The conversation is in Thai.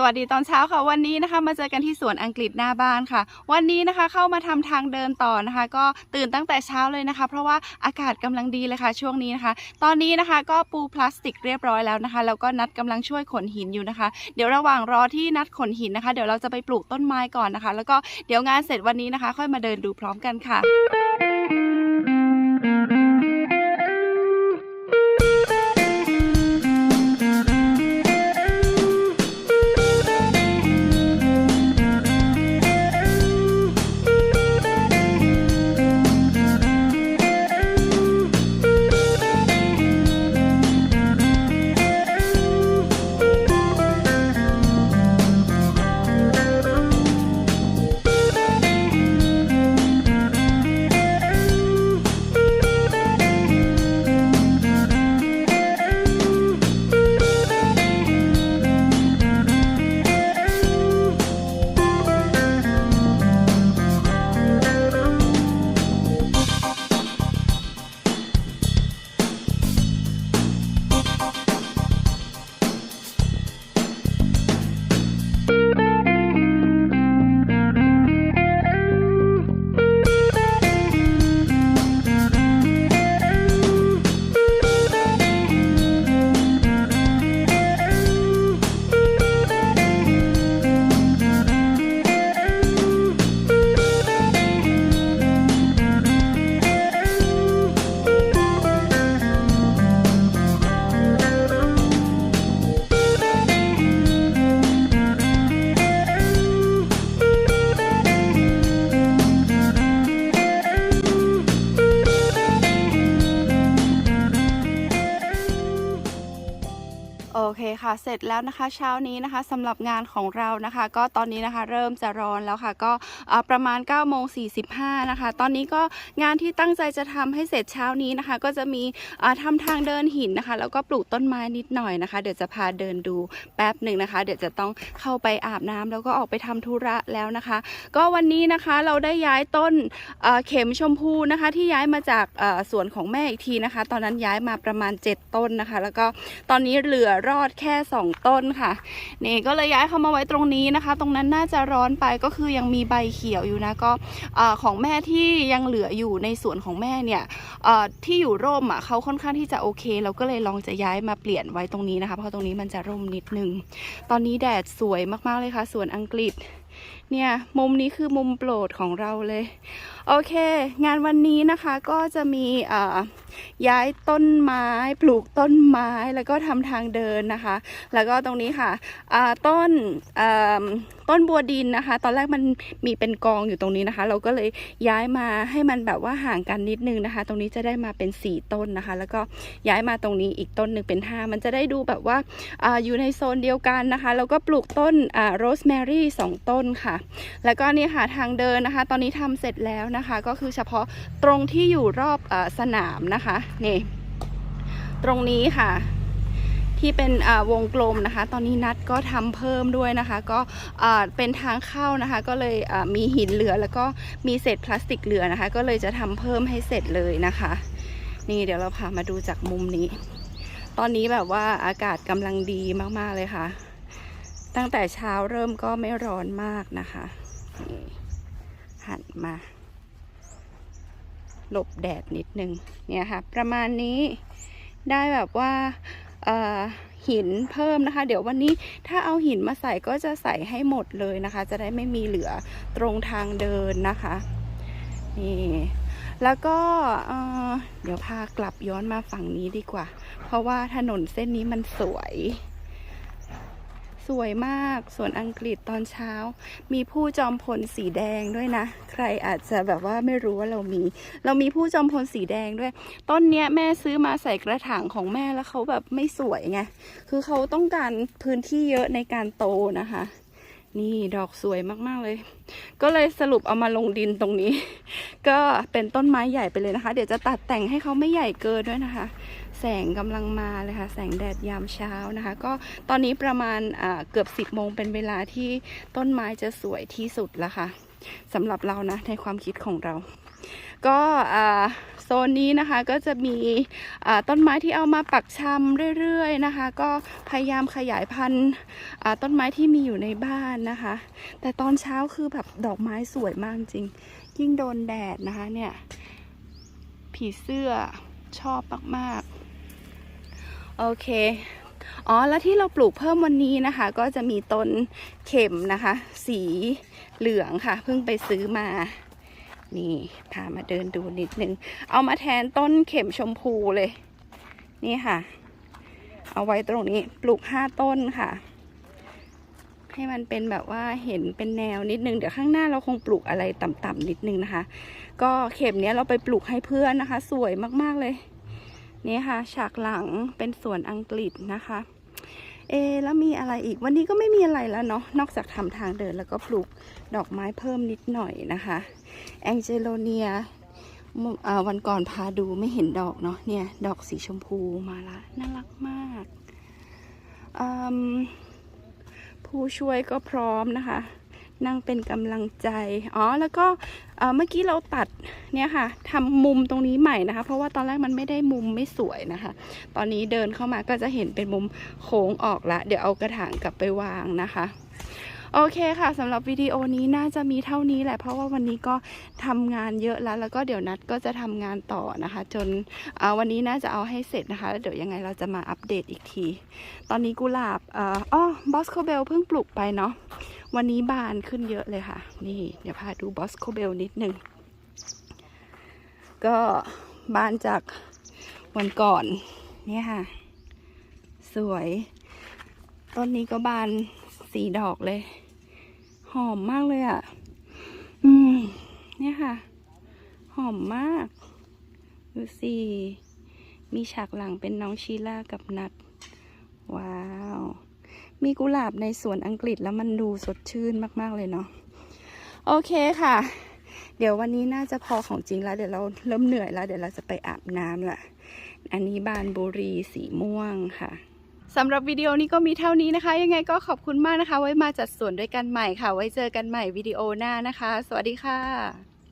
สวัสดีตอนเช้าค่ะวันนี้นะคะ มาเจอกันที่สวนอังกฤษหน้าบ้านค่ะ วันนี้นะคะเข้ามาทำทางเดินต่อนะคะ ก็ตื่นตั้งแต่เช้าเลยนะคะ เพราะว่าอากาศกำลังดีเลยค่ะ ช่วงนี้นะคะ ตอนนี้นะคะก็ปูพลาสติกเรียบร้อยแล้วนะคะแล้วก็นัดกำลังช่วยขนหินอยู่นะคะ เดี๋ยวระหว่างรอที่นัดขนหินนะคะ เดี๋ยวเราจะไปปลูกต้นไม้ก่อนนะคะ แล้วก็เดี๋ยวงานเสร็จวันนี้นะคะ ค่อยมาเดินดูพร้อมกันค่ะ คค่ะ เสร็จแล้วนะคะ เช้านี้นะคะสำหรับงานของเรานะคะ ก็ตอนนี้นะคะเริ่มจะร้อนแล้วค่ะ ก็ประมาณ9ก้าโมงสีนะคะ ตอนนี้ก็งานที่ตั้งใจจะทำให้เสร็จเช้านี้นะคะ ก็จะมีเอ่อทำทางเดินหินนะคะ แล้วก็ปลูกต้นไม้นิดหน่อยนะคะ เดี๋ยวจะพาเดินดูแป๊บหนึ่งนะคะ เดี๋ยวจะต้องเข้าไปอาบน้ำแล้วก็ออกไปทำธุระแล้วนะคะ ก็วันนี้นะคะเราได้ย้ายต้นเข็มชมพูนะคะ ที่ย้ายมาจากสวนของแม่อีกทีนะคะ ตอนนั้นย้ายมาประมาณ 7 ต้นนะคะ แล้วก็ตอนนี้เหลือรอดแค่ 2 ต้นค่ะ นี่ก็เลยย้ายเข้ามาไว้ตรงนี้นะคะ ตรงนั้นน่าจะร้อนไปก็คือยังมีใบเขียวอยู่นะก็ของแม่ที่ยังเหลืออยู่ในสวนของแม่เนี่ยที่อยู่ร่มอะเขาค่อนข้างที่จะโอเค เราก็เลยลองจะย้ายมาเปลี่ยนไว้ตรงนี้นะคะ เพราะตรงนี้มันจะร่มนิดนึง ตอนนี้แดดสวยมากๆเลยค่ะสวนอังกฤษ เนี่ยมุมนี้คือมุมโปรดของเราเลย โอเค งานวันนี้นะคะก็จะมีย้ายต้นไม้ ปลูกต้นไม้แล้วก็ทำทางเดินนะคะ แล้วก็ตรงนี้ค่ะต้นต้นบัวดินนะคะ ตอนแรกมันมีเป็นกองอยู่ตรงนี้นะคะ เราก็เลยย้ายมาให้มันแบบว่าห่างกันนิดนึงนะคะ ตรงนี้จะได้มาเป็นสี่ต้นนะคะ แล้วก็ย้ายมาตรงนี้อีกต้นหนึ่งเป็นห้ามันจะได้ดูแบบว่าออยู่ในโซนเดียวกันนะคะแล้วก็ปลูกต้นโรสแมรี่สองต้นค่ะแล้วก็นี่ค่ะทางเดินนะคะ ตอนนี้ทำเสร็จแล้วนะคะ ก็คือเฉพาะตรงที่อยู่รอบอสนามนะคะนี่ตรงนี้ค่ะที่เป็นวงกลมนะคะ ตอนนี้นัดก็ทำเพิ่มด้วยนะคะ ก็เป็นทางเข้านะคะ ก็เลยมีหินเหลือแล้วก็มีเศษพลาสติกเหลือนะคะ ก็เลยจะทำเพิ่มให้เสร็จเลยนะคะ นี่เดี๋ยวเราพามาดูจากมุมนี้ ตอนนี้แบบว่าอากาศกำลังดีมากๆเลยค่ะ ตั้งแต่เช้าเริ่มก็ไม่ร้อนมากนะคะหันมา หลบแดดนิดนึง เนี่ยค่ะ ประมาณนี้ได้แบบว่าหินเพิ่มนะคะ เดี๋ยววันนี้ถ้าเอาหินมาใส่ก็จะใส่ให้หมดเลยนะคะ จะได้ไม่มีเหลือตรงทางเดินนะคะนี่แล้วก็เดี๋ยวพากลับย้อนมาฝั่งนี้ดีกว่า เพราะว่าถนนเส้นนี้มันสวย สวยมากสวนอังกฤษตอนเช้า มีผู้จอมพลสีแดงด้วยนะ ใครอาจจะแบบว่าไม่รู้ว่าเรามี เรามีผู้จอมพลสีแดงด้วย ต้นเนี้ยแม่ซื้อมาใส่กระถางของแม่แล้วเขาแบบไม่สวยไงคือเขาต้องการพื้นที่เยอะในการโตนะคะนี่ดอกสวยมากๆเลย ก็เลยสรุปเอามาลงดินตรงนี้ ก็เป็นต้นไม้ใหญ่ไปเลยนะคะ เดี๋ยวจะตัดแต่งให้เขาไม่ใหญ่เกินด้วยนะคะ แสงกำลังมาเลยค่ะ แสงแดดยามเช้านะคะ ก็ตอนนี้ประมาณเกือบ 10โมงเป็นเวลาที่ต้นไม้จะสวยที่สุดแล้วค่ะสำหรับเรานะในความคิดของเรา ก็โซนนี้นะคะก็จะมีอ่าต้นไม้ที่เอามาปักชำเรื่อยๆนะคะ ก็พยายามขยายพันธุ์ต้นไม้ที่มีอยู่ในบ้านนะคะ แต่ตอนเช้าคือแบบดอกไม้สวยมากจริง ยิ่งโดนแดดนะคะเนี่ยผีเสื้อชอบมากๆ โอเค อ๋อ แล้วที่เราปลูกเพิ่มวันนี้นะคะ ก็จะมีต้นเข็มนะคะ สีเหลืองค่ะ เพิ่งไปซื้อมา นี่ พามาเดินดูนิดนึง เอามาแทนต้นเข็มชมพูเลย นี่ค่ะ เอาไว้ตรงนี้ ปลูกห้าต้นค่ะ ให้มันเป็นแบบว่าเห็นเป็นแนวนิดนึง เดี๋ยวข้างหน้าเราคงปลูกอะไรต่ำๆนิดนึงนะคะ ก็เข็มเนี้ยเราไปปลูกให้เพื่อนนะคะ สวยมากๆเลย นี่ค่ะ ฉากหลังเป็นสวนอังกฤษนะคะ เอ แล้วมีอะไรอีกวันนี้ก็ไม่มีอะไรแล้วเนาะนอกจากทำทางเดินแล้วก็ปลูกดอกไม้เพิ่มนิดหน่อยนะคะแองเจโลเนียวันก่อนพาดูไม่เห็นดอกเนาะเนี่ย ดอกสีชมพูมาละน่ารักมากมผู้ช่วยก็พร้อมนะคะ นั่งเป็นกำลังใจ อ๋อ แล้วก็เมื่อกี้เราตัดเนี่ยค่ะทำมุมตรงนี้ใหม่นะคะ เพราะว่าตอนแรกมันไม่ได้มุมไม่สวยนะคะ ตอนนี้เดินเข้ามาก็จะเห็นเป็นมุมโค้งออกละ เดี๋ยวเอากระถางกลับไปวางนะคะโอเคค่ะสำหรับวิดีโอนี้น่าจะมีเท่านี้แหละเพราะว่าวันนี้ก็ทำงานเยอะแล้ว แล้วก็เดี๋ยวนัดก็จะทำงานต่อนะคะ จนวันนี้น่าจะเอาให้เสร็จนะคะ แล้วเดี๋ยวยังไงเราจะมาอัปเดตอีกที ตอนนี้กุหลาบอ๋อบอสโคเบลเพิ่งปลูกไปเนาะ วันนี้บานขึ้นเยอะเลยค่ะ นี่เดี๋ยวพาดูบอสโคเบลนิดนึง ก็บานจากวันก่อนเนี่ยค่ะ สวย ต้นนี้ก็บานสีดอกเลย หอมมากเลยอะ่ะ อืม เนี่ยค่ะ หอมมาก ดูสิ มีฉากหลังเป็นน้องชีล่ากับนัด ว้าว มีกุหลาบในสวนอังกฤษแล้วมันดูสดชื่นมาก ๆ เลยเนาะโอเคค่ะ เดี๋ยววันนี้น่าจะพอของจริงแล้ว เดี๋ยวเราเริ่มเหนื่อยแล้ว เดี๋ยวเราจะไปอาบน้ำละอันนี้บานบุรีสีม่วงค่ะสำหรับวิดีโอนี้ก็มีเท่านี้นะคะ ยังไงก็ขอบคุณมากนะคะ ไว้มาจัดสวนด้วยกันใหม่ค่ะ ไว้เจอกันใหม่วิดีโอหน้านะคะ สวัสดีค่ะ